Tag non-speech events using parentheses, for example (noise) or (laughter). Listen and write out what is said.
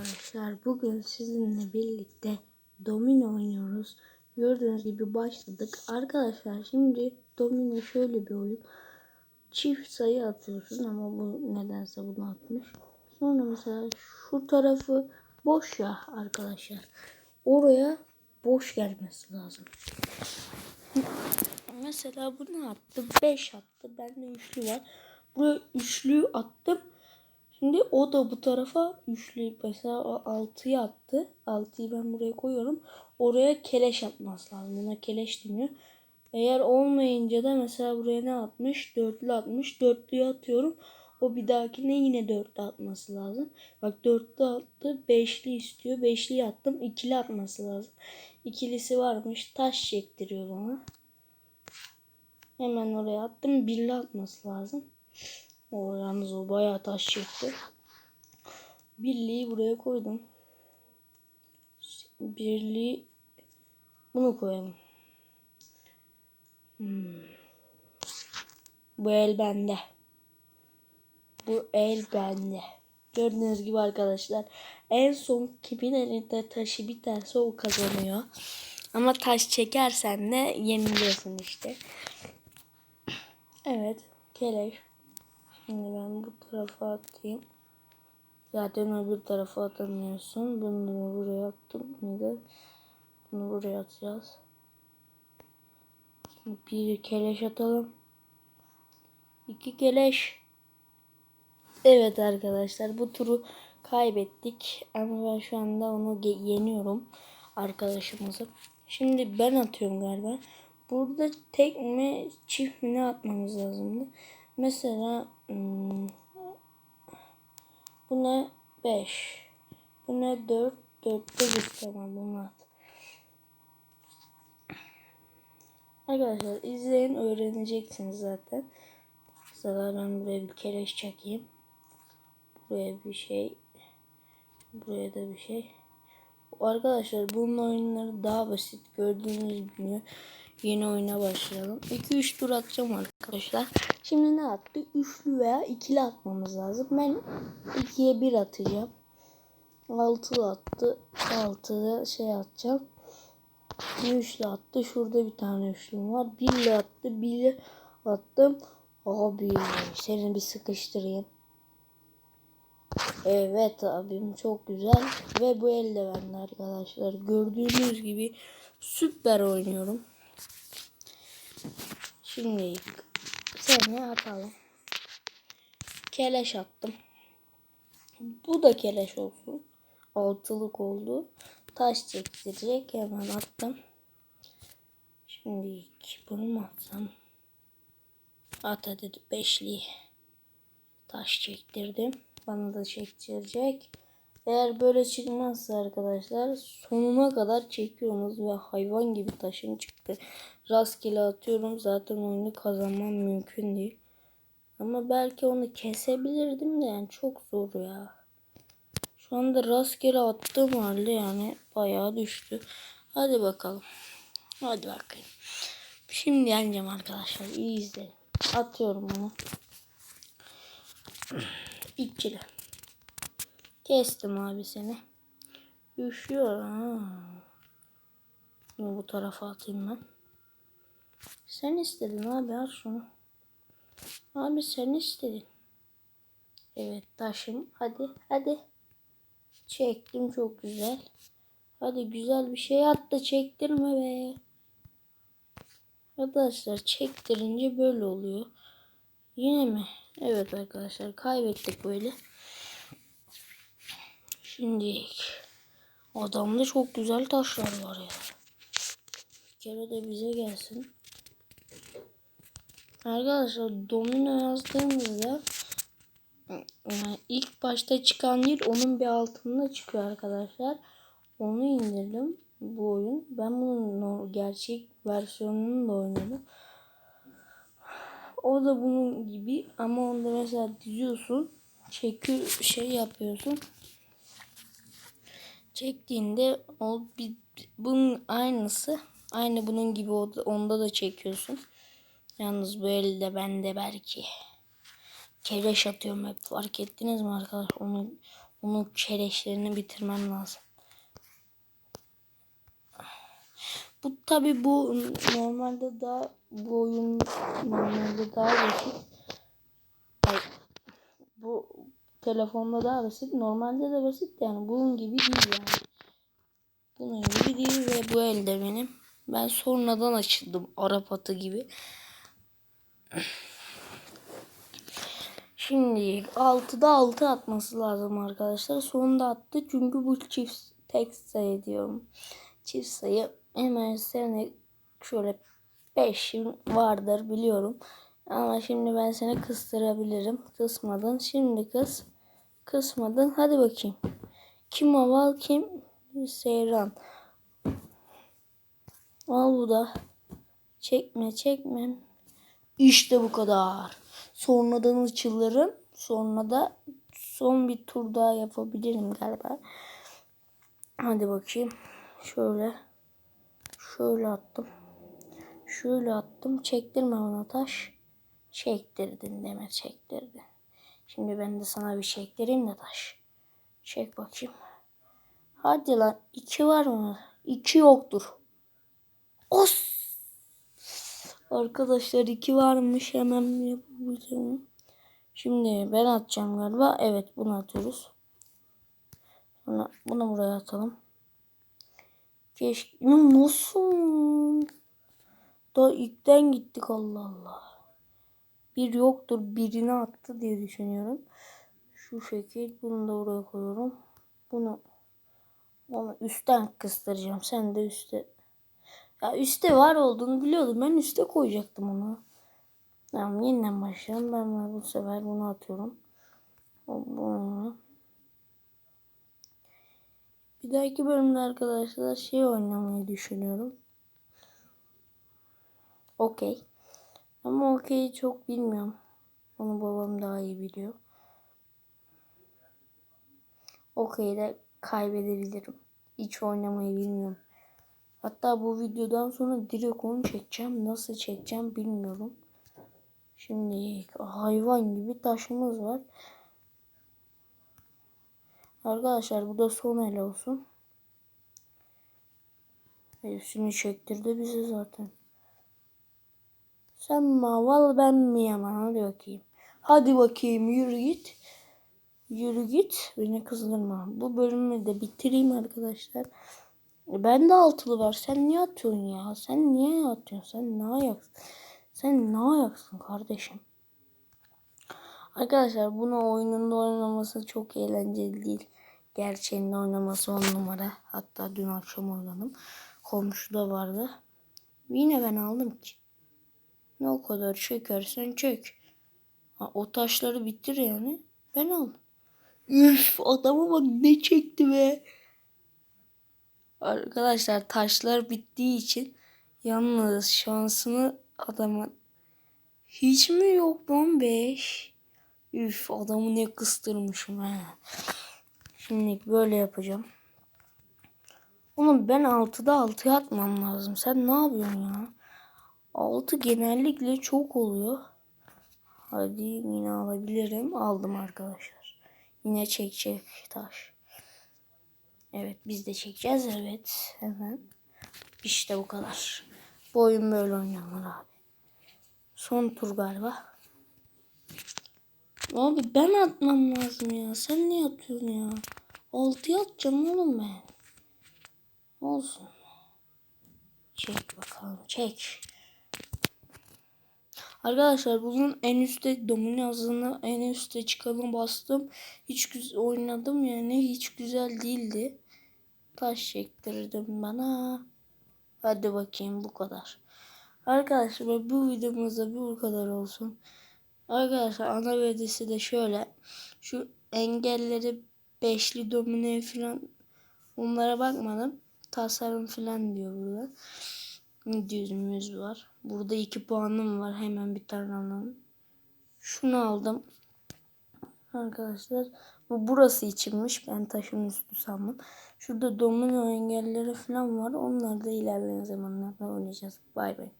arkadaşlar. Bugün sizinle birlikte domino oynuyoruz. Gördüğünüz gibi başladık. Arkadaşlar şimdi domino şöyle bir oyun. Çift sayı atıyorsun ama bu nedense bunu atmış. Sonra mesela şu tarafı boş ya arkadaşlar. Oraya boş gelmesi lazım. Mesela bu ne attı? 5 attı. Bende üçlü var. Buraya üçlüyü attım. Şimdi o da bu tarafa üçlü mesela o 6'yı attı. 6'yı ben buraya koyuyorum. Oraya keleş atması lazım. Buna keleş deniyor. Eğer olmayınca da mesela buraya ne atmış? Dörtlü atmış. Dörtlüyü atıyorum. O bir dahakine yine dörtlü atması lazım. Bak dörtlü attı. Beşli istiyor. Beşli attım. ikili atması lazım. İkilisi varmış. Taş çektiriyor bana. Hemen oraya attım. Birli atması lazım. O yalnız o bayağı taş çekti. Birliği buraya koydum. Birliği bunu koyalım. Hmm. Bu el bende. Bu el bende. Gördüğünüz gibi arkadaşlar en son kimin elinde taşı biterse o kazanıyor. Ama taş çekersen de yeniliyorsun işte. Evet. Keleş. Şimdi ben bu tarafa atayım. Zaten öbür tarafa atamıyorsun. Bunu buraya attım. Bunu da bunu buraya atacağız. Bir keleş atalım. İki keleş. Evet arkadaşlar bu turu kaybettik. Ama ben şu anda onu yeniyorum. Arkadaşımızı. Şimdi ben atıyorum galiba. Burada tek mi çift mi ne atmamız lazımdı. Mesela hmm, buna 5. Buna 4. 4'te bir tamam bunu. Arkadaşlar izleyin öğreneceksiniz zaten. Mesela ben buraya bir keleş çekeyim. Buraya bir şey. Buraya da bir şey. Arkadaşlar bunun oyunları daha basit. Gördüğünüz gibi yeni oyuna başlayalım. 2-3 tur atacağım arkadaşlar. Şimdi ne attı? Üçlü veya ikili atmamız lazım. Ben 2'ye 1 atacağım. 6 attı. 6'da şey atacağım. Üçlü attı. Şurada bir tane üçlüm var. Birli attı. Birli attım. Abi seni bir sıkıştırayım. Evet abim çok güzel. Ve bu elde bende arkadaşlar. Gördüğünüz gibi süper oynuyorum. Şimdi seni atalım. Keleş attım. Bu da keleş olsun. Altılık oldu. Taş çektirecek. Hemen attım. Şimdi bunu mu atsam? At hadi beşli. Taş çektirdim. Bana da çektirecek. Eğer böyle çıkmazsa arkadaşlar sonuna kadar çekiyorsunuz ve hayvan gibi taşım çıktı. Rastgele atıyorum zaten oyunu kazanmam mümkün değil. Ama belki onu kesebilirdim de yani çok zor ya. Şu anda rastgele attığım halde yani bayağı düştü. Hadi bakalım. Hadi bakayım. Şimdi yeneceğim arkadaşlar. İyi izleyin. Atıyorum onu. (clears throat) İkili. Kestim abi seni. Üşüyor. Ha. Bu tarafa atayım ben. Sen istedin abi al şunu. Abi sen istedin. Evet taşım. Hadi hadi. Çektim çok güzel. Hadi güzel bir şey at da çektirme be. Arkadaşlar çektirince böyle oluyor. Yine mi? Evet arkadaşlar kaybettik böyle. Şimdi adamda çok güzel taşlar var ya. Bir kere de bize gelsin. Arkadaşlar domino yazdığımızda ilk başta çıkan yer onun bir altında çıkıyor arkadaşlar. Onu indirdim bu oyun. Ben bunun gerçek versiyonunu da oynadım. O da bunun gibi ama onda mesela diziyorsun. Çekiyor şey yapıyorsun. Çektiğinde o bir, bunun aynısı. Aynı bunun gibi onda da çekiyorsun. Yalnız bu elde bende belki. Keleş atıyorum hep fark ettiniz mi arkadaşlar? Onu Onun çereşlerini bitirmem lazım. Bu tabi bu normalde daha bu oyun normalde daha basit. Bu telefonda daha basit. Normalde de basit yani bunun gibi değil yani. Bunun gibi değil ve bu elde benim. Ben sonradan açıldım Arap atı gibi. Şimdi 6'da 6 atması lazım arkadaşlar. Sonunda attı çünkü bu çift tek sayı diyorum. Çift sayı hemen seni şöyle 5 vardır biliyorum. Ama şimdi ben seni kıstırabilirim. Kısmadın. Şimdi kız. Kısmadın. Hadi bakayım. Kim aval kim? Seyran. Al bu da. Çekme çekme. İşte bu kadar. Sonradan açılırım. Sonra da son bir tur daha yapabilirim galiba. Hadi bakayım. Şöyle. Şöyle attım. Şöyle attım. Çektirme bana taş. Çektirdin deme çektirdin. Şimdi ben de sana bir çektireyim de taş. Çek bakayım. Hadi lan. iki var mı? İki yoktur. Os. Arkadaşlar iki varmış. Hemen yapabilirim. Şimdi ben atacağım galiba. Evet bunu atıyoruz. Sonra bunu buraya atalım. Keşke. Nasıl? Daha ilkten gittik Allah Allah. Bir yoktur birini attı diye düşünüyorum. Şu şekil bunu da oraya koyuyorum. Bunu onu üstten kıstıracağım. Sen de üstte. Ya üstte var olduğunu biliyordum. Ben üstte koyacaktım onu. Tamam yeniden başlayalım. Ben bu sefer bunu atıyorum. Bunu. Bir dahaki bölümde arkadaşlar şey oynamayı düşünüyorum. Okey. Ama okey çok bilmiyorum. Onu babam daha iyi biliyor. Okey de kaybedebilirim. Hiç oynamayı bilmiyorum. Hatta bu videodan sonra direkt onu çekeceğim. Nasıl çekeceğim bilmiyorum. Şimdi hayvan gibi taşımız var. Arkadaşlar bu da son el olsun. Hepsini çektirdi bize zaten. Sen mi havalı ben mi yaman hadi bakayım. Hadi bakayım yürü git. Yürü git beni kızdırma. Bu bölümü de bitireyim arkadaşlar. Ben de altılı var. Sen niye atıyorsun ya? Sen niye atıyorsun? Sen ne ayaksın? Sen ne ayaksın kardeşim? Arkadaşlar bunu oyununda oynaması çok eğlenceli değil. Gerçeğinde oynaması on numara. Hatta dün akşam oynadım. Komşu da vardı. Yine ben aldım ki. Ne o kadar çekersen çek. Ha, o taşları bitir yani. Ben aldım. Üf adama bak ne çekti be. Arkadaşlar taşlar bittiği için yalnız şansını adamın hiç mi yok lan 5? Üf adamı ne kıstırmışım ha. Şimdi böyle yapacağım. Oğlum ben 6'da 6 atmam lazım. Sen ne yapıyorsun ya? 6 genellikle çok oluyor. Hadi yine alabilirim. Aldım arkadaşlar. Yine çekecek taş. Evet biz de çekeceğiz. Evet hemen. İşte bu kadar. Bu oyun böyle oynanır abi. Son tur galiba. Abi ben atmam lazım ya. Sen niye atıyorsun ya? 6'ya atacağım oğlum ben. Olsun. Çek bakalım. Çek. Arkadaşlar bunun en üstte domino yazını en üstte çıkanı bastım. Hiç güzel oynadım yani hiç güzel değildi. Taş çektirdim bana. Hadi bakayım bu kadar. Arkadaşlar bu videomuzda bu kadar olsun. Arkadaşlar ana vedisi de şöyle. Şu engelleri beşli domine falan onlara bakmadım. Tasarım falan diyor burada. Düzümüz var. Burada iki puanım var. Hemen bir tane alalım. Şunu aldım. Arkadaşlar bu burası içinmiş. Ben taşın üstü sandım. Şurada domino engelleri falan var. Onlar da ilerleyen zamanlarda oynayacağız. Bay bay.